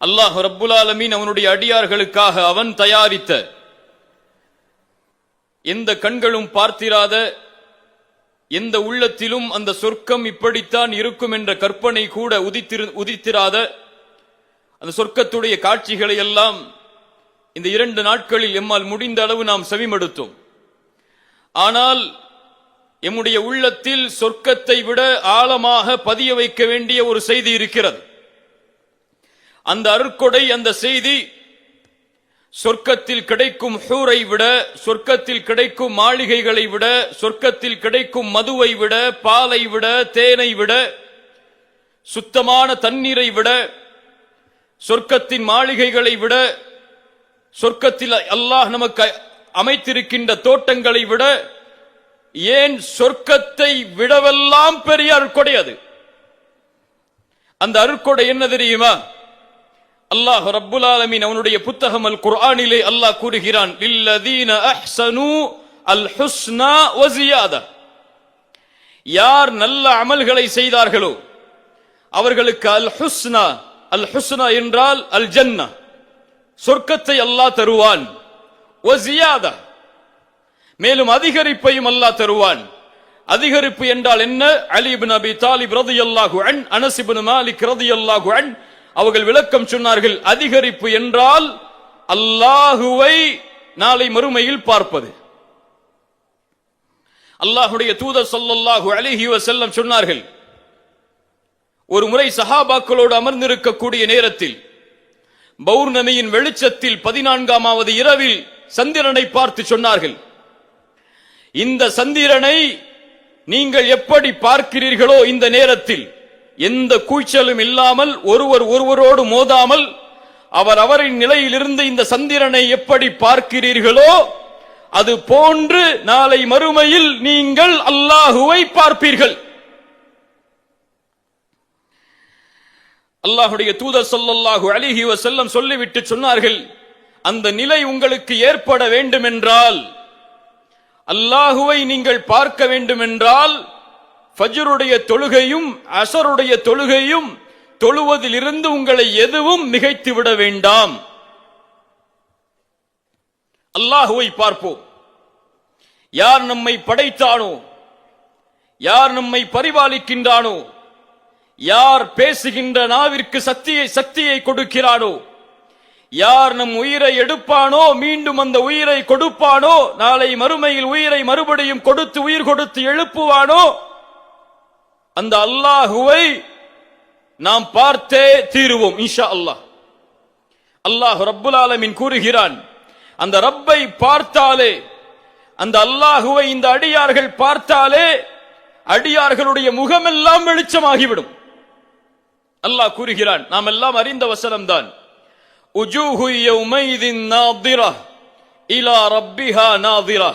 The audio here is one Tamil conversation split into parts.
அல்லாஹ் ரப்புலாலமீன் அவனுடைய அடியார்களுக்காக அவன் தயாரித்த எந்த கண்களும் பார்த்திராத எந்த உள்ளத்திலும் அந்த சொர்க்கம் இப்படித்தான் இருக்கும் என்ற கற்பனை கூட உதித்திரு உதித்திராத அந்த சொர்க்கத்துடைய காட்சிகளை எல்லாம் இந்த இரண்டு நாட்களில் எம்மால் முடிந்த அளவு நாம் செவிமடுத்தோம். ஆனால் எம்முடைய உள்ளத்தில் சொர்க்கத்தை விட ஆழமாக பதிய வைக்க வேண்டிய ஒரு செய்தி இருக்கிறது. அந்த அருட்கொடை அந்த செய்தி சொர்க்கத்தில் கிடைக்கும் ஹூரை விட சொர்க்கத்தில் கிடைக்கும் மாளிகைகளை விட சொர்க்கத்தில் கிடைக்கும் மதுவை விட பாலை விட தேனை விட சுத்தமான தண்ணீரை விட சொர்க்கத்தின் மாளிகைகளை விட சொர்க்கத்தில் அல்லாஹ் நமக்கு அமைத்திருக்கின்ற தோட்டங்களை விட ஏன் சொர்க்கத்தை விடவெல்லாம் பெரிய அருட்கொடை அது? அந்த அருட்கொடை என்ன தெரியுமா? அல்லாஹ் ரப்புல் ஆலமீன் அவனுடைய புத்தகம் அல் குர்ஆனிலே அல்லாஹ் கூறுகிறான் லில்லதீன அஹ்ஸனு அல் ஹுஸ்னா வ ஜியாதா யார் நல்ல அமல்களை செய்தார்களோ அவர்களுக்கு அல் ஹுஸ்னா அல் ஹுஸ்னா என்றால் அல் ஜன்னா சொர்க்கத்தை அல்லாஹ் தருவான் வ ஜியாதா மேலும் அதிகரிப்பையும் அல்லாஹ் தருவான். அதிகரிப்பு என்றால் என்ன? அலி இப்னு அபி தாலிப் ரலியல்லாஹு அன் அனஸ் இப்னு மாலிக் ரலியல்லாஹு அன் அவர்கள் விளக்கம் சொன்னார்கள் அதிகரிப்பு என்றால் அல்லாஹுவை நாளை மறுமையில் பார்ப்பது. அல்லாஹுடைய தூதர் சொல்லல்லாஹு அலைஹி செல்லம் சொன்னார்கள் ஒரு முறை சஹாபாக்களோடு அமர்ந்திருக்கக்கூடிய நேரத்தில் பௌர்ணமியின் வெளிச்சத்தில் பதினான்காமாவது இரவில் சந்திரனை பார்த்து சொன்னார்கள். இந்த சந்திரனை நீங்கள் எப்படி பார்க்கிறீர்களோ இந்த நேரத்தில் எந்த கூச்சலும் இல்லாமல் ஒருவர் ஒருவரோடு மோதாமல் அவர் அவரின் நிலையிலிருந்து இந்த சந்திரனை எப்படி பார்க்கிறீர்களோ அது போன்று நாளை மறுமையில் நீங்கள் அல்லாஹுவை பார்ப்பீர்கள். அல்லாஹுடைய தூதர் சொல்லல்லாஹு அலைஹி செல்லம் சொல்லிவிட்டு சொன்னார்கள் அந்த நிலை உங்களுக்கு ஏற்பட வேண்டுமென்றால் அல்லாஹுவை நீங்கள் பார்க்க வேண்டுமென்றால் ஃபஜ்ருடைய தொழுகையும் அசருடைய தொழுகையும் தொழுவதிலிருந்து உங்களை எதுவும் மிகைத்து விட வேண்டாம். அல்லாஹுவை பார்ப்போம். யார் நம்மை படைத்தானோ யார் நம்மை பரிபாலிக்கின்றானோ யார் பேசுகின்ற நாவிற்கு சக்தியை சக்தியை கொடுக்கிறானோ யார் நம் உயிரை எடுப்பானோ மீண்டும் அந்த உயிரை கொடுப்பானோ நாளை மறுமையில் உயிரை மறுபடியும் கொடுத்து உயிர் கொடுத்து எழுப்புவானோ அந்த அல்லாஹுவை நாம் பார்த்தே தீருவோம் இன்ஷா அல்லாஹ் அல்லாஹ் ரப்புல் ஆலமின் கூறுகிறான் அந்த ரப்பை பார்த்தாலே அந்த அல்லாஹுவை இந்த அடியார்கள் பார்த்தாலே அடியார்களுடைய முகமெல்லாம் வெளிச்சமாகிவிடும். அல்லாஹ் கூறுகிறான் நாம் எல்லாம் அறிந்த வசனம்தான். உஜூஹு யௌமைதின் நாதிரா இலா ரப்பிஹா நாதிரா.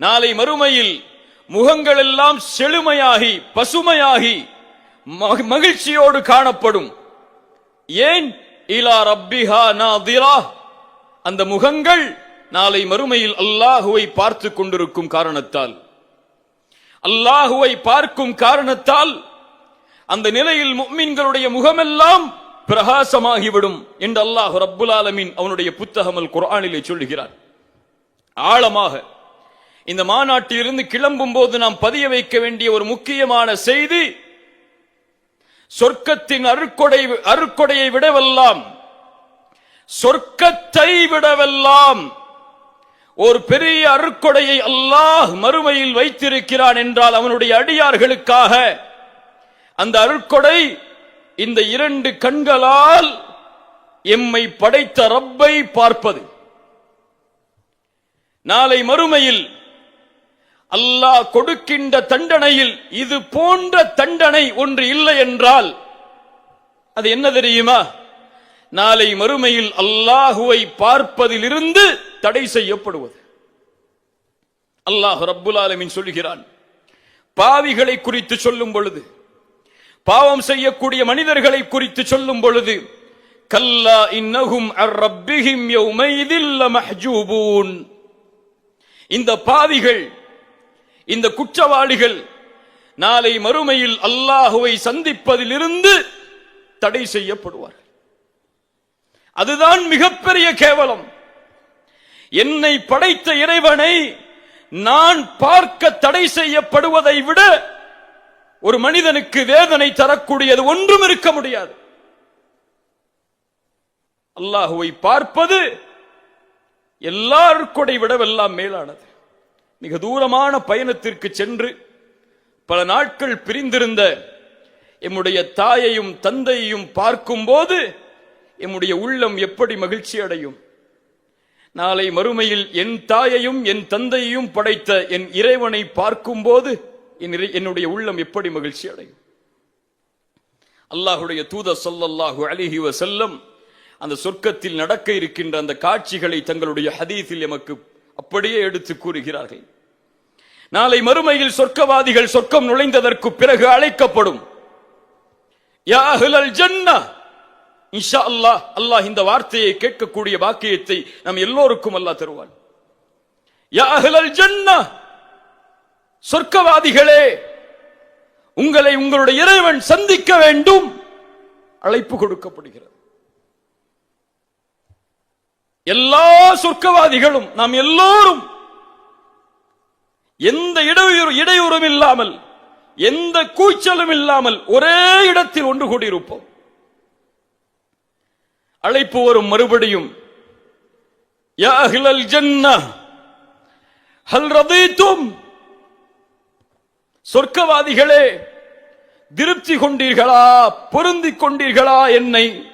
நாளை மறுமையில் முகங்கள் எல்லாம் செழுமையாகி பசுமையாகி மகிழ்ச்சியோடு காணப்படும். ஏன்? இலா ரப்பிஹா நாதிரா. அந்த முகங்கள் நாளை மறுமையில் அல்லாஹுவை பார்த்து கொண்டிருக்கும் காரணத்தால். அல்லாஹுவை பார்க்கும் காரணத்தால் அந்த நிலையில் முஃமின்களுடைய முகமெல்லாம் பிரகாசமாகிவிடும் என்று அல்லாஹ் ரப்புல் அவனுடைய புத்தகமல் குரானிலே சொல்லுகிறார். ஆழமாக இந்த மாநாட்டிலிருந்து கிளம்பும் போது நாம் பதிய வைக்க வேண்டிய ஒரு முக்கியமான செய்தி சொர்க்கத்தின் அருக்கொடை அருக்கொடையை விடவெல்லாம் சொர்க்கத்தை விடவெல்லாம் ஒரு பெரிய அருக்கொடையை அல்லாஹ் மறுமையில் வைத்திருக்கிறான் என்றால் அவனுடைய அடியார்களுக்காக அந்த அருட்கொடை இந்த இரண்டு கண்களால் எம்மை படைத்த ரப்பை பார்ப்பது. நாளை மறுமையில் அல்லாஹ் கொடுக்கின்ற தண்டனையில் இது போன்ற தண்டனை ஒன்று இல்லை என்றால் அது என்ன தெரியுமா? நாளை மறுமையில் அல்லாஹுவை பார்ப்பதிலிருந்து தடை செய்யப்படுவது. அல்லாஹ் ரப்புல் சொல்கிறான் சொல்லுகிறான் பாவிகளை குறித்து சொல்லும் பொழுது பாவம் செய்யக்கூடிய மனிதர்களை குறித்து சொல்லும் பொழுது கல்லா இன்னகும் அர் இந்த பாவிகள் இந்த குற்றவாளிகள் நாளை மறுமையில் அல்லாஹுவை சந்திப்பதிலிருந்து தடை செய்யப்படுவார் அதுதான் மிகப்பெரிய கேவலம். என்னை படைத்த இறைவனை நான் பார்க்க தடை செய்யப்படுவதை விட ஒரு மனிதனுக்கு வேதனை தரக்கூடியது ஒன்றும் இருக்க முடியாது. அல்லாஹுவை பார்ப்பது எல்லாருக்குடை விடவெல்லாம் மேலானது. மிக தூரமான பயணத்திற்கு சென்று பல நாட்கள் பிரிந்திருந்த எம்முடைய தாயையும் தந்தையையும் பார்க்கும்போது எம்முடைய உள்ளம் எப்படி மகிழ்ச்சி அடையும் நாளை மறுமையில் என் தாயையும் என் தந்தையையும் படைத்த என் இறைவனை பார்க்கும்போது என் இறை- என்னுடைய உள்ளம் எப்படி மகிழ்ச்சி அடையும் அல்லாஹுடைய தூத சொல்லல்லாஹு அலைஹி வஸல்லம் அந்த சொர்க்கத்தில் நடக்க இருக்கின்ற அந்த காட்சிகளை தங்களுடைய ஹதீஸில் எமக்கு அப்படியே எடுத்து கூறுகிறார்கள். நாளை மறுமையில் சொர்க்கவாதிகள் சொர்க்கம் நுழைந்ததற்கு பிறகு அழைக்கப்படும். இன்ஷா அல்லாஹ் அல்லாஹ் இந்த வார்த்தையை கேட்கக்கூடிய வாக்கியத்தை நம் எல்லோருக்கும் அல்லாஹ் தருவான். சொர்க்கவாதிகளே உங்களை உங்களுடைய இறைவன் சந்திக்க வேண்டும். அழைப்பு கொடுக்கப்படுகிறது. எல்லா சொர்க்கவாதிகளும் நாம் எல்லோரும் எந்த இடையூறு இடையூறும் இல்லாமல் எந்த கூச்சலும் இல்லாமல் ஒரே இடத்தில் ஒன்று கூடியிருப்போம். அழைப்பு வரும் மறுபடியும் சொர்க்கவாதிகளே திருப்தி கொண்டீர்களா? பொருந்திக் கொண்டீர்களா? என்னை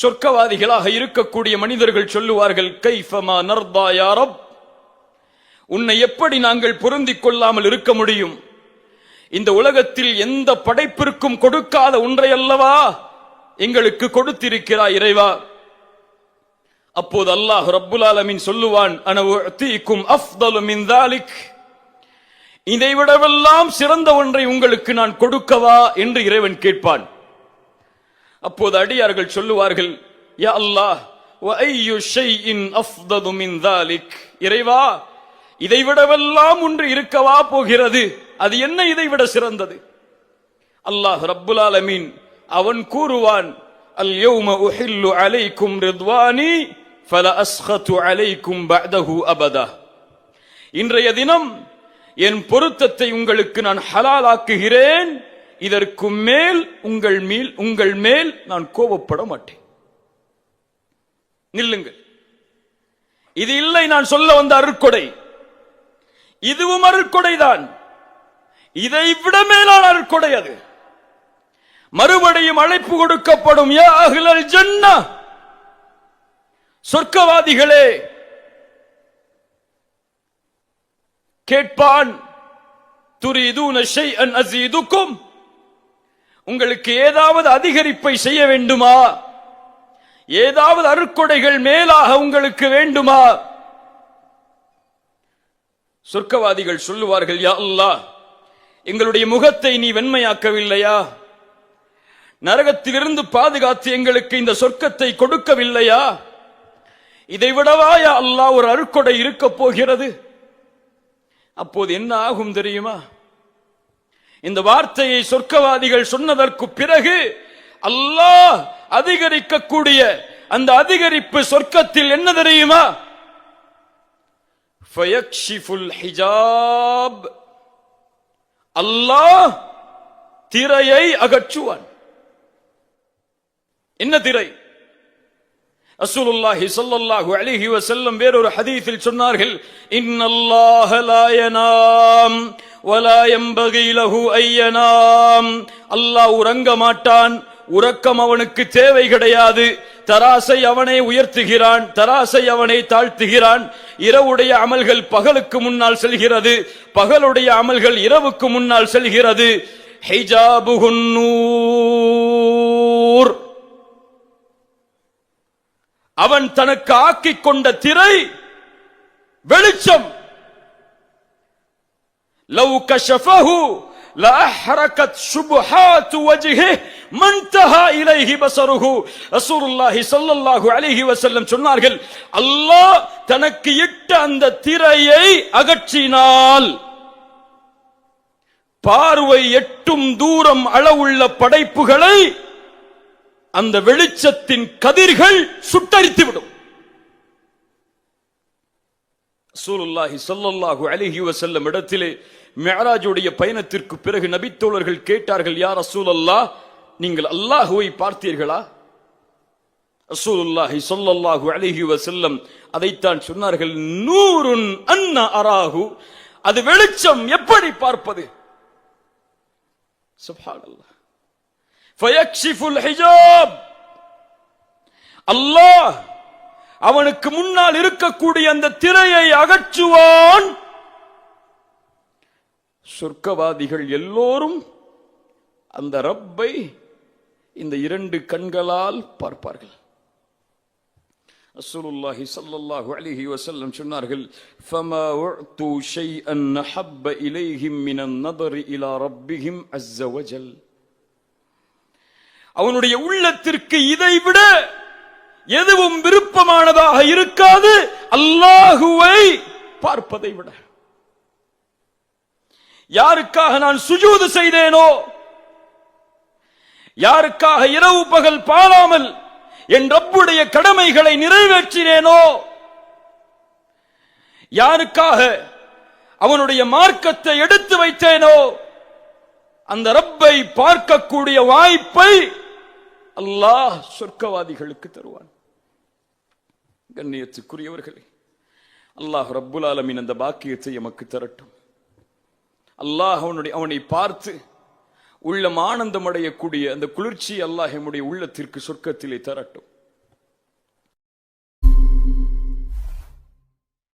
சொர்க்கவாதிகளாக இருக்கக்கூடிய மனிதர்கள் சொல்லுவார்கள் கைஃபமா நர்தா யாரப் உன்னை எப்படி நாங்கள் பொருந்திக் கொள்ளாமல் இருக்க முடியும்? இந்த உலகத்தில் எந்த படைப்பிற்கும் கொடுக்காத ஒன்றை அல்லவா எங்களுக்கு கொடுத்திருக்கிறாய் இறைவா. அப்போது அல்லாஹ் ரப்புல் ஆலமின் சொல்லுவான் அன உஅதீக்கும் அஃதலு இதை விடவெல்லாம் சிறந்த ஒன்றை உங்களுக்கு நான் கொடுக்கவா? என்று இறைவன் கேட்பான். அப்போது அடியார்கள் சொல்லுவார்கள் யா அல்லாஹ் இறைவா இதைவிடவெல்லாம் ஒன்று இருக்கவா போகிறது? அது என்ன இதைவிட சிறந்தது? அல்லாஹ் ரப்புல் அலமீன் அவன் கூறுவான் அல் யௌம உஹில்லு அலைக்கும் ரித்வானி ஃபல அஸ்ஹத்து அலைக்கும் பஅதஹு அபதா. இன்றைய தினம் என் பொருத்தத்தை உங்களுக்கு நான் ஹலாலாக்குகிறேன் இதற்கு மேல் உங்கள் மேல் உங்கள் மேல் நான் கோபப்பட மாட்டேன். நில்லுங்கள். இது இல்லை நான் சொல்ல வந்த அருட்கொடை. இதுவும் அருக்கொடைதான் இதை விட மேலான அருட்கொடை அது. மறுபடியும் அழைப்பு கொடுக்கப்படும் யா அஹ்லல் ஜன்னா! சொர்க்கவாதிகளே! கேட்பான் துரிதூன ஷைஅன் அசீதுக்கும் உங்களுக்கு ஏதாவது அதிகரிப்பை செய்ய வேண்டுமா? ஏதாவது அருக்கொடைகள் மேலாக உங்களுக்கு வேண்டுமா? சொர்க்கவாதிகள் சொல்லுவார்கள் யா அல்லாஹ் எங்களுடைய முகத்தை நீ வெண்மையாக்கவில்லையா? நரகத்திலிருந்து பாதுகாத்து எங்களுக்கு இந்த சொர்க்கத்தை கொடுக்கவில்லையா? இதை விடவா யா அல்லாஹ் ஒரு அருக்கொடை இருக்க போகிறது? அப்போது என்ன ஆகும் தெரியுமா? இந்த வார்த்தையை சொர்க்கவாதிகள் சொன்னதற்கு பிறகு அல்லாஹ் அதிகரிக்கக்கூடிய அந்த அதிகரிப்பு சொர்க்கத்தில் என்ன தெரியுமா? ஹிஜாப். அல்லாஹ் திரையை அகற்றுவான். என்ன திரை? அசூலுல்லாஹி சொல்லல்லாஹு அலைஹி வசல்லம் வேறொரு ஹதீஸில் சொன்னார்கள் இன்னல்லாஹ லா யனாம் ஐயனாம். அல்லாஹ் உறங்க மாட்டான். உறக்கம் அவனுக்கு தேவை கிடையாது. தராசை அவனை உயர்த்துகிறான். தராசை அவனை தாழ்த்துகிறான். இரவுடைய அமல்கள் பகலுக்கு முன்னால் செல்கிறது. பகலுடைய அமல்கள் இரவுக்கு முன்னால் செல்கிறது. அவன் தனக்கு ஆக்கிக் கொண்ட திரை வெளிச்சம். லவ் கஷஃபஹு لأحرقت شبهات وجهه ما انتهى إليه بصره رسول الله صلى الله عليه وسلم சொன்னார்கள் அல்லாஹ் தனக்கு இட்ட அந்த திரையை அகற்றினால் பார்வை எட்டும் தூரம் அளவுள்ள படைப்புகளை அந்த வெளிச்சத்தின் கதிர்கள் சுட்டரித்து ரசூலுல்லாஹி ஸல்லல்லாஹு அலிஹி வசல்லம் இடத்திலே மெஹராஜுடைய பயணத்திற்கு பிறகு நபித்தோழர்கள் கேட்டார்கள் யார் ரசூல் அல்லாஹ் நீங்கள் அல்லாஹுவை பார்த்தீர்களா? ரசூலுல்லாஹி சொல்லல்லாஹு அலிஹி வசல்லம் அதைத்தான் சொன்னார்கள் நூறுன் அன்ன அராகு அது வெளிச்சம் எப்படி பார்ப்பது? சுப்ஹானல்லாஹ். ஃபயக்ஷிஃபுல் ஹிஜாப். அல்லாஹ் அவனுக்கு முன்னால் இருக்கக்கூடிய அந்த திரையை அகற்றுவான். சொர்க்கவாதிகள் எல்லோரும் அந்த ரப்பை இந்த இரண்டு கண்களால் பார்ப்பார்கள். ரசூலுல்லாஹி ஸல்லல்லாஹு அலைஹி வஸல்லம் சொன்னார்கள் ஃபமா உஅது ஷைஅன் ஹப்ப இலைஹிம் மினன் நதரி இலா ரப்பிஹிம் அஸ்ஸ வஜல். அவனுடைய உள்ளத்திற்கு இதை விட எதுவும் விருப்பமானதாக இருக்காது. அல்லாஹுவை பார்ப்பதை விட. யாருக்காக நான் சுஜூது செய்தேனோ யாருக்காக இரவு பகல் பாழாமல் என் ரப்புடைய கடமைகளை நிறைவேற்றினேனோ யாருக்காக அவனுடைய மார்க்கத்தை எடுத்து வைத்தேனோ அந்த ரப்பை பார்க்கக்கூடிய வாய்ப்பை அல்லாஹ் சொர்க்கவாதிகளுக்கு தருவான். கண்ணியத்துக்குரியவர்களே அல்லாஹ் ரப்புல் ஆலமின் அந்த பாக்கியத்தை எமக்கு தரட்டும். அல்லாஹ் அவனுடைய அவனை பார்த்து உள்ளம் ஆனந்தம் அடையக்கூடிய அந்த குளிர்ச்சி அல்லாஹ் எம்முடைய உள்ளத்திற்கு சொர்க்கத்திலே தரட்டும்.